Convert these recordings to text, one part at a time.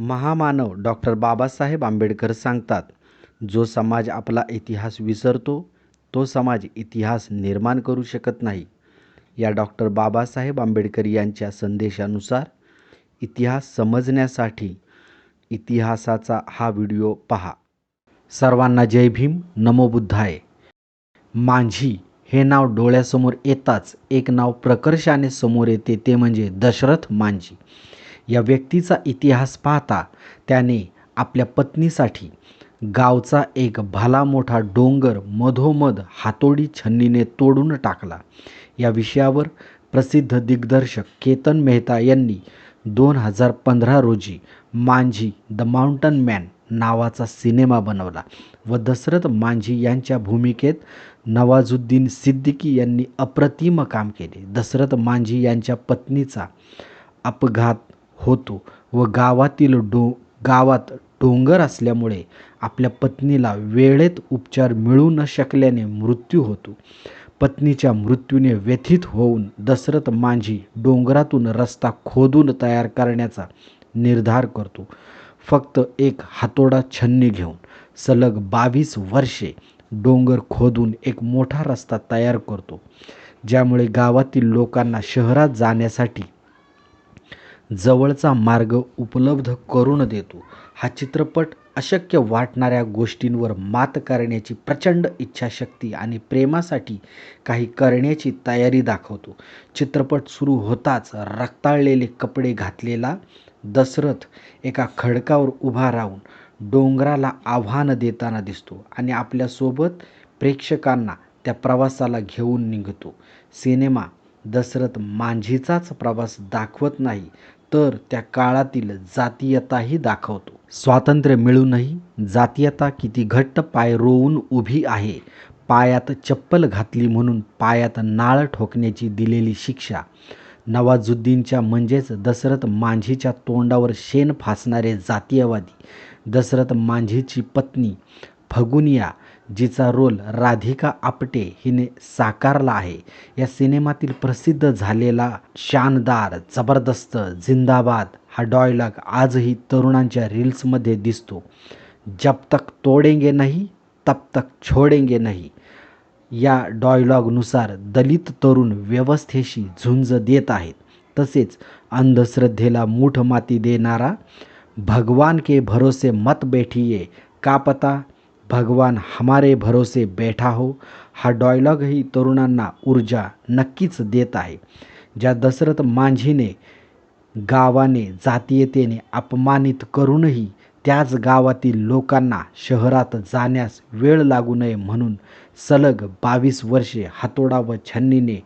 महामानव डॉक्टर बाबासाहेब आंबेडकर सांगतात जो समाज आपला इतिहास विसरतो तो समाज इतिहास निर्माण करू शकत नाही. या डॉक्टर बाबासाहेब आंबेडकर यांच्या संदेशानुसार इतिहास समजण्यासाठी इतिहासाचा हा व्हिडिओ पहा. सर्वांना जय भीम नमो बुद्धाय. मांझी हे नाव डोळ्यासमोर येताच एक नाव प्रकर्षाने समोर येते ते म्हणजे दशरथ मांझी. या व्यक्तीचा इतिहास पाहता त्याने आपल्या पत्नीसाठी गावचा एक भला मोठा डोंगर मधोमध हातोडी छन्नीने तोडून टाकला. या विषयावर प्रसिद्ध दिग्दर्शक केतन मेहता यांनी दोन हजार पंधरा रोजी मांझी द माउंटन मॅन नावाचा सिनेमा बनवला व दशरथ मांझी यांच्या भूमिकेत नवाजुद्दीन सिद्दीकी यांनी अप्रतिम काम केले. दशरथ मांझी यांच्या पत्नीचा अपघात होतो व गावातील डो गावात डोंगर असल्यामुळे आपल्या पत्नीला वेळेत उपचार मिळू न शकल्याने मृत्यू होतो. पत्नीच्या मृत्यूने व्यथित होऊन दशरथ मांझी डोंगरातून रस्ता खोदून तयार करण्याचा निर्धार करतो. फक्त एक हातोडा छन्नी घेऊन सलग बावीस वर्षे डोंगर खोदून एक मोठा रस्ता तयार करतो ज्यामुळे गावातील लोकांना शहरात जाण्यासाठी जवळचा मार्ग उपलब्ध करून देतो. हा चित्रपट अशक्य वाटणाऱ्या गोष्टींवर मात करण्याची प्रचंड इच्छाशक्ती आणि प्रेमासाठी काही करण्याची तयारी दाखवतो. चित्रपट सुरू होताच रक्ताळलेले कपडे घातलेला दशरथ एका खडकावर उभा राहून डोंगराला आव्हान देताना दिसतो आणि आपल्यासोबत प्रेक्षकांना त्या प्रवासाला घेऊन निघतो. सिनेमा दशरथ मांझीचाच प्रवास दाखवत नाही तर त्या काळातील जातीयताही दाखवतो. स्वातंत्र्य मिळूनही जातीयता किती घट्ट पाय रोवून उभी आहे पायात चप्पल घातली म्हणून पायात नाळ ठोकण्याची दिलेली शिक्षा. नवाजुद्दीनच्या म्हणजेच दशरथ मांझीच्या तोंडावर शेण फासणारे जातीयवादी दशरथ मांझीची पत्नी फगुनिया जिचा रोल राधिका आपटे हिने साकारला आहे. या सिनेमातील प्रसिद्ध झालेला शानदार जबरदस्त जिंदाबाद हा डॉयलॉग आजही तरुणांच्या रील्समध्ये दिसतो. जब तक तोडेंगे नाही तब तक छोडेंगे नाही. या डॉयलॉगनुसार दलित तरुण व्यवस्थेशी झुंज देत आहेत. तसेच अंधश्रद्धेला मूठ माती देणारा भगवान के भरोसे मत बैठिये का पता भगवान हमारे भरोसे बैठा हो हा डॉयलॉगही तरुणांना ऊर्जा नक्कीच देत आहे. ज्या दशरथ मांझीने गावाने जातीयतेने अपमानित करूनही त्याच गावातील लोकांना शहरात जाण्यास वेळ लागू नये म्हणून सलग बावीस वर्षे हातोडा व छन्नीने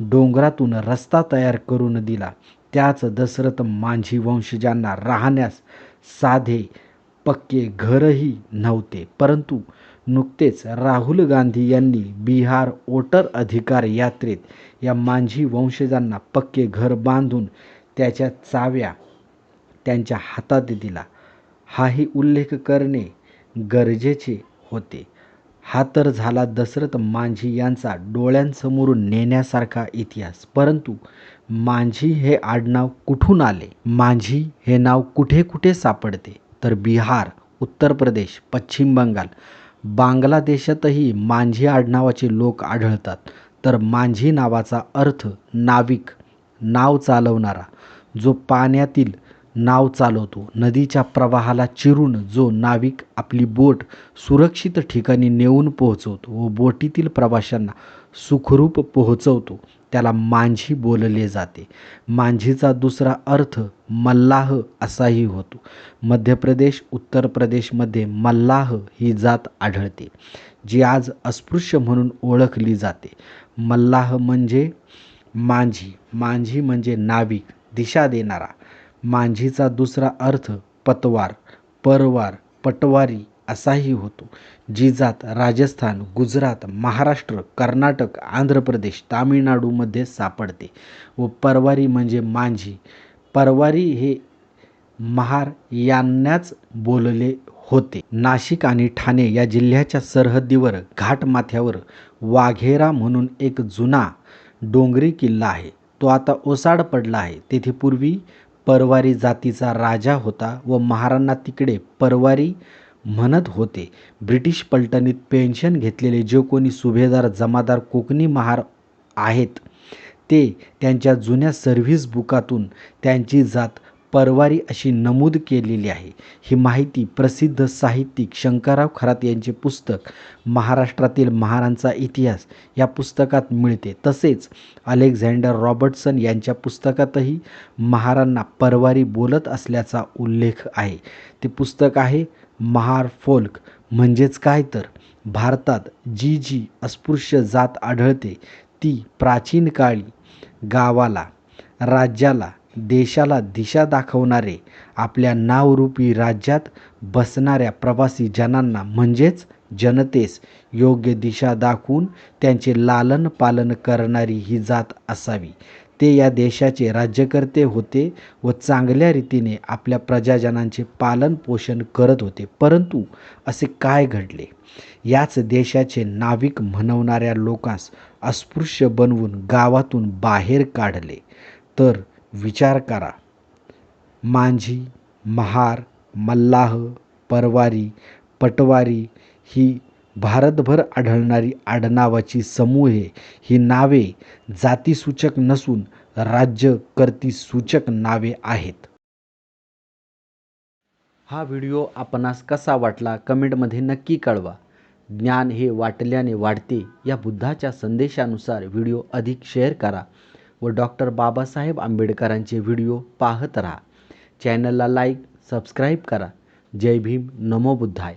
डोंगरातून रस्ता तयार करून दिला. त्याच दशरथ मांझी वंशजांना राहण्यास साधे पक्के घरही नव्हते. परंतु नुकतेच राहुल गांधी यांनी बिहार वोटर अधिकार यात्रेत या मांझी वंशजांना पक्के घर बांधून त्याच्या चाव्या त्यांच्या हातात दिला. हाही उल्लेख करणे गरजेचे होते. हा तर झाला दशरथ मांझी यांचा डोळ्यांसमोरून नेण्यासारखा इतिहास. परंतु मांझी हे आडनाव कुठून आले? मांझी हे नाव कुठे कुठे सापडते? तर बिहार उत्तर प्रदेश पश्चिम बंगाल. बांगलादेशातही मांझी आडनावाचे लोक आढळतात. तर मांझी नावाचा अर्थ नाविक नाव चालवणारा जो पाण्यातील नाव चालवतो नदीच्या प्रवाहाला चिरून जो नाविक आपली बोट सुरक्षित ठिकाणी नेऊन पोहोचवतो व बोटीतील प्रवाशांना सुखरूप पोहोचवतो. त्याला मांझी बोलले जाते. मांझीचा दुसरा अर्थ मल्लाह असाही होतो. मध्य प्रदेश उत्तर प्रदेशमध्ये मल्लाह ही जात आढळते जी आज अस्पृश्य म्हणून ओळखली जाते. मल्लाह म्हणजे मांझी. मांझी म्हणजे नाविक दिशा देणारा. मांझीचा दुसरा अर्थ पतवार परवार पटवारी असाही होतो. जी जात राजस्थान गुजरात महाराष्ट्र कर्नाटक आंध्र प्रदेश तामिळनाडूमध्ये सापडते व परवारी म्हणजे मांझी. परवारी हे महार यांनाच बोलले होते. नाशिक आणि ठाणे या जिल्ह्याच्या सरहद्दीवर घाटमाथ्यावर वाघेरा म्हणून एक जुना डोंगरी किल्ला आहे. तो आता ओसाड पडला आहे. तेथे पूर्वी परवारी जातीचा राजा होता व महाराणा तिकडे परवारी म्हणत होते. ब्रिटिश पलटणीत पेन्शन घेतलेले जे कोणी सुभेदार जमादार कोकणी महार आहेत ते त्यांच्या जुन्या सर्व्हिस बुकातून त्यांची जात परवारी अशी नमूद केलेली आहे. ही माहिती प्रसिद्ध साहित्यिक शंकरराव खरात यांचे पुस्तक महाराष्ट्रातील महारांचा इतिहास या पुस्तकात मिळते. तसेच अलेक्झांडर रॉबर्टसन यांच्या पुस्तकातही महारांना परवारी बोलत असल्याचा उल्लेख आहे. ते पुस्तक आहे महार फोल्क म्हणजेच काय तर? भारतात जी जी अस्पृश्य जात आढळते ती प्राचीन काळी गावाला राज्याला देशाला दिशा दाखवणारे आपल्या नावरूपी राज्यात बसणाऱ्या प्रवासी जनांना म्हणजेच जनतेस योग्य दिशा दाखवून त्यांचे लालन पालन करणारी ही जात असावी. ते या देशाचे राज्यकर्ते होते व चांगल्या रीतीने आपल्या प्रजाजनांचे पालन पोषण करत होते. परंतु असे काय घडले? याच देशाचे नाविक म्हणवणाऱ्या लोकांस अस्पृश्य बनवून गावातून बाहेर काढले. तर विचार करा. मांझी महार मल्लाह परवारी पटवारी ही भारतभर आढळणारी आडनावाची समूहे ही नावे जातीसूचक नसून राज्यकर्तीसूचक नावे आहेत. हा व्हिडिओ आपणास कसा वाटला कमेंटमध्ये नक्की कळवा. ज्ञान हे वाटल्याने वाढते. या बुद्धाच्या संदेशानुसार व्हिडिओ अधिक शेअर करा व डॉक्टर बाबासाहेब आंबेडकरांचे व्हिडिओ पाहत राहा. चॅनलला लाईक सबस्क्राईब करा. जय भीम. नमो बुद्धाय.